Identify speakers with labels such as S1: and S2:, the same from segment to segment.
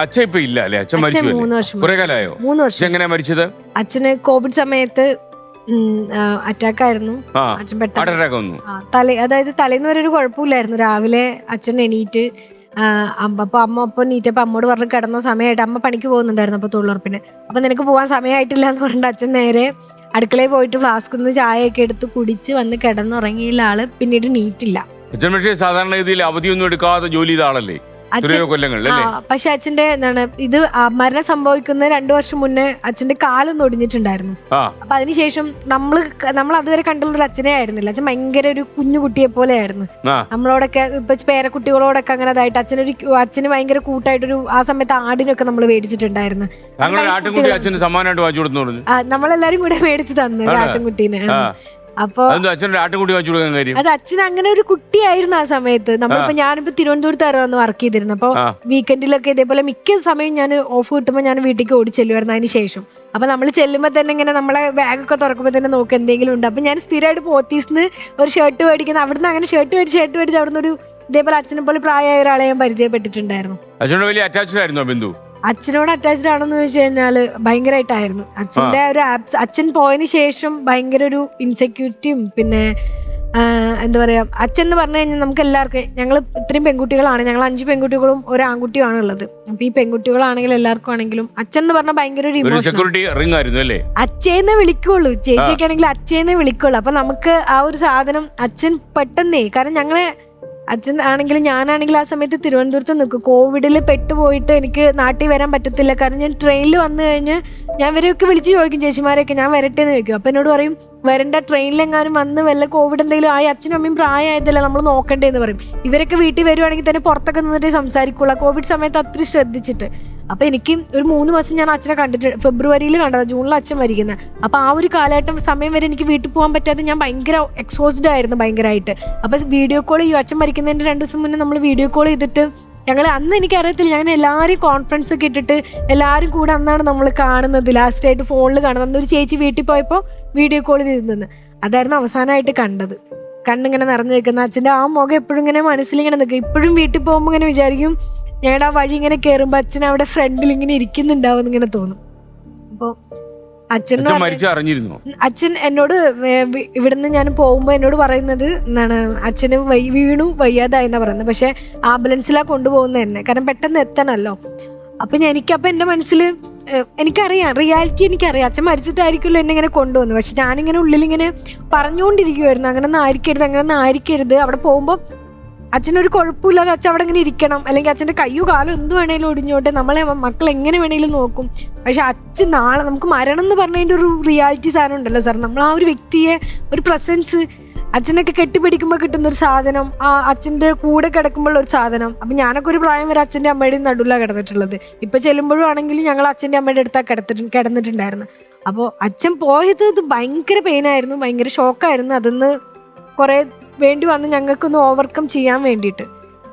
S1: അച്ഛൻ ഇപ്പൊ ഇല്ല അല്ലെ? അച്ഛൻ
S2: അച്ഛൻ
S1: മരിച്ചു
S2: മൂന്ന് വർഷം
S1: കുറെ കാലമായോ?
S2: മൂന്ന്
S1: അച്ഛൻ
S2: വർഷം.
S1: എങ്ങനെയാ മരിച്ചത്?
S2: അച്ഛന് കോവിഡ് സമയത്ത് അറ്റാക്ക് ആയിരുന്നു.
S1: ആ
S2: അച്ഛൻ
S1: ഹാർട്ട്
S2: പെട്ടെന്ന്
S1: അറ്റാക്ക് വന്നു.
S2: ആ, തലേ അതായത് തലേന്ന് വരെ ഒരു കുഴപ്പമില്ലായിരുന്നു. രാവിലെ അച്ഛൻ എണീറ്റ് ആ, അമ്മ അപ്പൊ അമ്മ ഒപ്പം നീറ്റപ്പോ അമ്മോട് പറഞ്ഞ് കിടന്ന സമയമായിട്ട് അമ്മ പണിക്ക് പോകുന്നുണ്ടായിരുന്നു അപ്പൊ തൊഴിലുറപ്പിന്. അപ്പൊ നിനക്ക് പോകാൻ സമയമായിട്ടില്ല എന്ന് പറഞ്ഞിട്ട് അച്ഛൻ നേരെ അടുക്കളയിൽ പോയിട്ട് ഫ്ലാസ്കിൽ നിന്ന് ചായയൊക്കെ എടുത്ത് കുടിച്ച് വന്ന് കിടന്നുറങ്ങിയുള്ള ആൾ പിന്നീട് നീറ്റില്ല
S1: അച്ഛൻ പക്ഷേ സാധാരണഗതിയിൽ അവധിയൊന്നും എടുക്കാതെ ജോലി ചെയ്ത ആളല്ലേ?
S2: പക്ഷെ അച്ഛന്റെ എന്താണ് ഇത് മരണം സംഭവിക്കുന്ന രണ്ടു വർഷം മുന്നേ അച്ഛന്റെ കാലൊന്ന് ഒടിഞ്ഞിട്ടുണ്ടായിരുന്നു. അപ്പൊ അതിനുശേഷം നമ്മൾ നമ്മൾ അതുവരെ കണ്ടുള്ള അച്ഛനെ ആയിരുന്നില്ല. അച്ഛൻ ഭയങ്കര ഒരു കുഞ്ഞു കുട്ടിയെ പോലെ ആയിരുന്നു നമ്മളോടൊക്കെ ഇപ്പൊ പേരക്കുട്ടികളോടൊക്കെ അങ്ങനെ അതായിട്ട് അച്ഛനൊരു അച്ഛന് ഭയങ്കര കൂട്ടായിട്ടൊരു ആ സമയത്ത് ആടിനൊക്കെ നമ്മൾ മേടിച്ചിട്ടുണ്ടായിരുന്നു. നമ്മളെല്ലാരും കൂടെ മേടിച്ച് തന്നു ആട്ടിൻകുട്ടീനെ. അപ്പൊ അത് അച്ഛൻ അങ്ങനെ ഒരു കുട്ടിയായിരുന്നു ആ സമയത്ത്. നമ്മളിപ്പോ ഞാനിപ്പോ തിരുവനന്തപുരത്ത് തിരുവനന്തപുരത്തായിരുന്നു വർക്ക് ചെയ്തിരുന്നു. അപ്പൊ. വീക്കെൻഡിലൊക്കെ ഇതേപോലെ മിക്ക സമയം ഞാൻ ഓഫ് കിട്ടുമ്പോൾ ഞാൻ വീട്ടിലേക്ക് ഓടി ചെല്ലുമായിരുന്നു അതിന് ശേഷം. അപ്പൊ നമ്മൾ ചെല്ലുമ്പോൾ തന്നെ ഇങ്ങനെ നമ്മളെ ബാഗൊക്കെ തുറക്കുമ്പോൾ തന്നെ നോക്ക് എന്തെങ്കിലും ഉണ്ട്. അപ്പൊ ഞാൻ സ്ഥിരമായിട്ട് പോത്തീസിന്ന് ഒരു ഷർട്ട് മേടിക്കുന്ന അവിടുന്ന് അങ്ങനെ ഷർട്ട് മേടിച്ച് ഷർട്ട് മേടിച്ച് അവിടുന്ന് ഒരു ഇതേപോലെ അച്ഛനെ പോലെ പ്രായമായ ഒരാളെ ഞാൻ പരിചയപ്പെട്ടിട്ടുണ്ടായിരുന്നു.
S1: ബിന്ദു?
S2: അച്ഛനോട് അറ്റാച്ച്ഡ് ആണെന്ന് ചോദിച്ചു കഴിഞ്ഞാൽ ഭയങ്കരമായിട്ടായിരുന്നു അച്ഛന്റെ ഒരു ആപ്സ് അച്ഛൻ പോയതിന് ശേഷം ഭയങ്കര ഒരു ഇൻസെക്യൂരിറ്റിയും പിന്നെ എന്താ പറയുക അച്ഛൻ എന്ന് പറഞ്ഞു കഴിഞ്ഞാൽ നമുക്ക് എല്ലാവർക്കും ഞങ്ങൾ ഇത്രയും പെൺകുട്ടികളാണ് ഞങ്ങൾ അഞ്ച് പെൺകുട്ടികളും ഒരു ആൺകുട്ടിയുമാണ് ഉള്ളത്. അപ്പൊ ഈ പെൺകുട്ടികളാണെങ്കിലും എല്ലാവർക്കും ആണെങ്കിലും അച്ഛൻ എന്ന് പറഞ്ഞാൽ ഭയങ്കര ഒരു ഇമോഷൻ അച്ഛയെന്നേ വിളിക്കുള്ളൂ. ചേച്ചിയൊക്കെ ആണെങ്കിൽ അച്ഛനെ വിളിക്കുള്ളൂ. അപ്പൊ നമുക്ക് ആ ഒരു സാധനം അച്ഛൻ പെട്ടെന്നേ കാരണം ഞങ്ങളെ അച്ഛൻ ആണെങ്കിലും ഞാനാണെങ്കിലും ആ സമയത്ത് തിരുവനന്തപുരത്ത് നിൽക്കും. കോവിഡിൽ പെട്ടുപോയിട്ട് എനിക്ക് നാട്ടിൽ വരാൻ പറ്റത്തില്ല. കാരണം ഞാൻ ട്രെയിനിൽ വന്നു കഴിഞ്ഞ് ഞാൻ ഇവരെയൊക്കെ വിളിച്ച് ചോദിക്കും ചേച്ചിമാരെയൊക്കെ ഞാൻ വരട്ടെ എന്ന് ചോദിക്കും. അപ്പം എന്നോട് പറയും വരണ്ട ട്രെയിനിലെങ്ങാനും വന്ന് വല്ല കോവിഡ് എന്തെങ്കിലും ആയി അച്ഛനും അമ്മയും പ്രായമായതല്ല നമ്മൾ നോക്കണ്ടേ എന്ന് പറയും. ഇവരൊക്കെ വീട്ടിൽ വരുവാണെങ്കിൽ തന്നെ പുറത്തൊക്കെ നിന്നിട്ട് സംസാരിക്കുള്ളൂ. കോവിഡ് സമയത്ത് അത്ര ശ്രദ്ധിച്ചിട്ട്. അപ്പൊ എനിക്ക് ഒരു മൂന്ന് മാസം ഞാൻ അച്ഛനെ കണ്ടിട്ടുണ്ട് ഫെബ്രുവരിയിൽ കണ്ടത് ജൂണിൽ അച്ഛൻ വരിക്കുന്നത് അപ്പൊ ആ ഒരു കാലഘട്ടം സമയം വരെ എനിക്ക് വീട്ടിൽ പോകാൻ പറ്റാതെ ഞാൻ ഭയങ്കര എക്സോസ്ഡ് ആയിരുന്നു ഭയങ്കരമായിട്ട് അപ്പൊ വീഡിയോ കോൾ ചെയ്യും അച്ഛൻ മരിക്കുന്നതിന്റെ രണ്ടു ദിവസം മുന്നേ നമ്മൾ വീഡിയോ കോൾ ചെയ്തിട്ട് ഞങ്ങൾ അന്ന് എനിക്ക് അറിയത്തില്ല ഞാൻ എല്ലാവരും കോൺഫറൻസ് ഒക്കെ ഇട്ടിട്ട് എല്ലാവരും കൂടെ അന്നാണ് നമ്മൾ കാണുന്നത്. ലാസ്റ്റ് ആയിട്ട് ഫോണിൽ കാണുന്നത്. അന്നൊരു ചേച്ചി വീട്ടിൽ പോയപ്പോൾ വീഡിയോ കോൾ ചെയ്തിരുന്നത് അതായിരുന്നു അവസാനമായിട്ട് കണ്ടത്. കണ്ണിങ്ങനെ നിറഞ്ഞു നിൽക്കുന്ന അച്ഛന്റെ ആ മുഖം എപ്പോഴും ഇങ്ങനെ മനസ്സിലിങ്ങനെ നിൽക്കും. ഇപ്പോഴും വീട്ടിൽ പോകുമ്പോൾ ഇങ്ങനെ വിചാരിക്കും ഞങ്ങളുടെ ആ വഴി ഇങ്ങനെ കയറുമ്പോൾ അച്ഛൻ അവിടെ ഫ്രണ്ടിൽ ഇങ്ങനെ ഇരിക്കുന്നുണ്ടാവും ഇങ്ങനെ തോന്നും. അപ്പോൾ അച്ഛൻ
S1: അച്ഛൻ
S2: എന്നോട് ഇവിടുന്ന് ഞാൻ പോകുമ്പോൾ എന്നോട് പറയുന്നത് എന്താണ് അച്ഛന് വൈ- വീണു വയ്യാതായെന്നാ പറയുന്നത്. പക്ഷെ ആംബുലൻസിലാ കൊണ്ടുപോകുന്നത് തന്നെ കാരണം പെട്ടെന്ന് എത്തണമല്ലോ അപ്പൊ ഞാൻ എനിക്കപ്പൊ എന്റെ മനസ്സിൽ എനിക്കറിയാം. റിയാലിറ്റി എനിക്കറിയാം. അച്ഛൻ മരിച്ചിട്ടായിരിക്കുമല്ലോ എന്നെ ഇങ്ങനെ കൊണ്ടുവന്നു പക്ഷെ ഞാനിങ്ങനെ ഉള്ളിലിങ്ങനെ പറഞ്ഞുകൊണ്ടിരിക്കുമായിരുന്നു അങ്ങനെ ഒന്നും ആയിരിക്കരുത് അങ്ങനെ ഒന്നും ആയിരിക്കരുത്. അവിടെ പോകുമ്പോൾ അച്ഛനൊരു കുഴപ്പമില്ലാതെ അച്ഛൻ അവിടെ ഇങ്ങനെ ഇരിക്കണം. അല്ലെങ്കിൽ അച്ഛന്റെ കയ്യോ കാലോ എന്ത് വേണേലും ഒടിഞ്ഞോട്ടെ. നമ്മളെ മക്കൾ എങ്ങനെ വേണേലും നോക്കും. പക്ഷെ അച്ഛൻ നാളെ നമുക്ക് മരണം എന്ന് പറഞ്ഞതിന്റെ ഒരു റിയാലിറ്റി സാധനം ഉണ്ടല്ലോ സാർ. നമ്മൾ ആ ഒരു വ്യക്തിയെ ഒരു പ്രസൻസ് അച്ഛനൊക്കെ കെട്ടിപ്പിടിക്കുമ്പോൾ കിട്ടുന്ന ഒരു സാധനം ആ അച്ഛന്റെ കൂടെ കിടക്കുമ്പോൾ ഒരു സാധനം. അപ്പം ഞാനൊക്കെ ഒരു പ്രായം വരെ അച്ഛന്റെ അമ്മയുടെയും നടുവിലാണ് കിടന്നിട്ടുള്ളത്. ഇപ്പം ചെല്ലുമ്പോഴും ആണെങ്കിലും ഞങ്ങൾ അച്ഛന്റെ അമ്മയുടെ അടുത്താണ് കിടത്തിട്ട് കിടന്നിട്ടുണ്ടായിരുന്നു അപ്പോൾ അച്ഛൻ പോയത് ഇത് ഭയങ്കര പെയിനായിരുന്നു ഭയങ്കര ഷോക്കായിരുന്നു അതെന്ന് കുറേ വേണ്ടി വന്ന് ഞങ്ങൾക്കൊന്ന് ഓവർകം ചെയ്യാൻ വേണ്ടിയിട്ട്.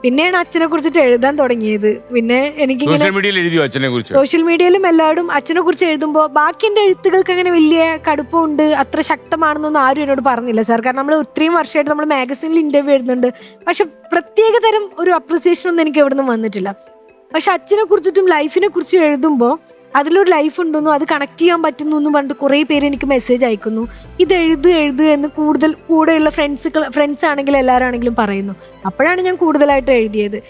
S2: പിന്നെയാണ് അച്ഛനെ കുറിച്ചിട്ട് എഴുതാൻ തുടങ്ങിയത്. പിന്നെ എനിക്ക്
S1: സോഷ്യൽ മീഡിയയിൽ എഴുതിയോ അച്ഛനെ കുറിച്ച്?
S2: സോഷ്യൽ മീഡിയയിലും എല്ലാവരും അച്ഛനെ കുറിച്ച് എഴുതുമ്പോൾ ബാക്കി എന്റെ എഴുത്തുകൾക്ക് അങ്ങനെ വലിയ കടുപ്പമുണ്ട് അത്ര ശക്തമാണെന്നൊന്നും ആരും എന്നോട് പറഞ്ഞില്ല സാർ. കാരണം നമ്മൾ ഇത്രയും വർഷമായിട്ട് നമ്മൾ മാഗസീനിൽ ഇന്റർവ്യൂ എഴുതുന്നുണ്ട്. പക്ഷെ പ്രത്യേക തരം ഒരു അപ്രിസിയേഷൻ ഒന്നും എനിക്ക് എവിടെ നിന്നും വന്നിട്ടില്ല. പക്ഷെ അച്ഛനെ കുറിച്ചിട്ടും ലൈഫിനെ കുറിച്ചും എഴുതുമ്പോൾ അതിലൊരു ലൈഫ് ഉണ്ടെന്നും അത് കണക്ട് ചെയ്യാൻ പറ്റുന്നു എന്നും പറഞ്ഞിട്ട് കുറേ പേര് എനിക്ക് മെസ്സേജ് അയക്കുന്നു. ഇത് എഴുത് എഴുത് എന്ന് കൂടുതൽ കൂടെയുള്ള ഫ്രണ്ട്സ് ഫ്രണ്ട്സ് ആണെങ്കിലും എല്ലാവരാണെങ്കിലും പറയുന്നു. അപ്പോഴാണ് ഞാൻ കൂടുതലായിട്ട് എഴുതിയത്.